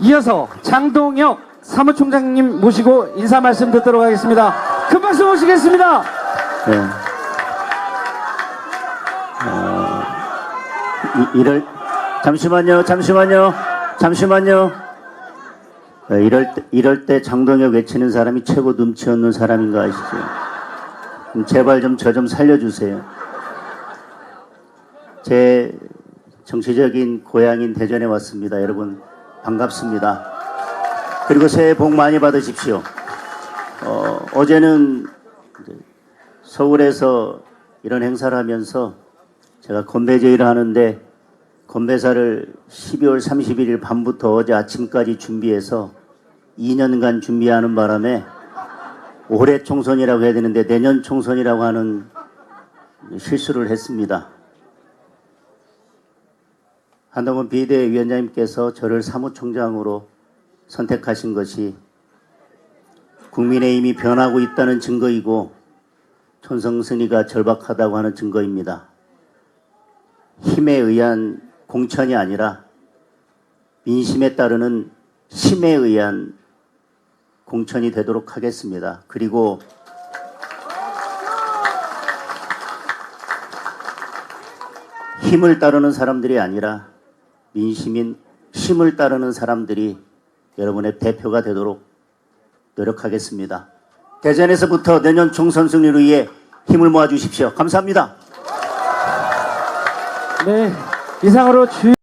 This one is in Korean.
이어서 장동혁 사무총장님 모시고 인사 말씀 듣도록 하겠습니다. 큰 박수 모시겠습니다. 네. 어, 이, 이럴 잠시만요, 잠시만요, 잠시만요. 네, 이럴 때 이럴 때 장동혁 외치는 사람이 최고 눈치 없는 사람인 거 아시죠? 음, 제발 좀저좀 살려주세요. 제 정치적인 고향인 대전에 왔습니다. 여러분 반갑습니다. 그리고 새해 복 많이 받으십시오. 어, 이제 서울에서 이런 행사를 하면서 제가 건배제의를 하는데 건배사를 12월 31일 밤부터 어제 아침까지 준비해서 2년간 준비하는 바람에 올해 총선이라고 해야 되는데 내년 총선이라고 하는 실수를 했습니다. 한동훈 비대위원장님께서 저를 사무총장으로 선택하신 것이 국민의힘이 변하고 있다는 증거이고 촌성승리가 절박하다고 하는 증거입니다. 힘에 의한 공천이 아니라 민심에 따르는 힘에 의한 공천이 되도록 하겠습니다. 그리고 힘을 따르는 사람들이 아니라 민심인 힘을 따르는 사람들이 여러분의 대표가 되도록 노력하겠습니다. 대전에서부터 내년 총선 승리를 위해 힘을 모아 주십시오. 감사합니다. 네, 이상으로 주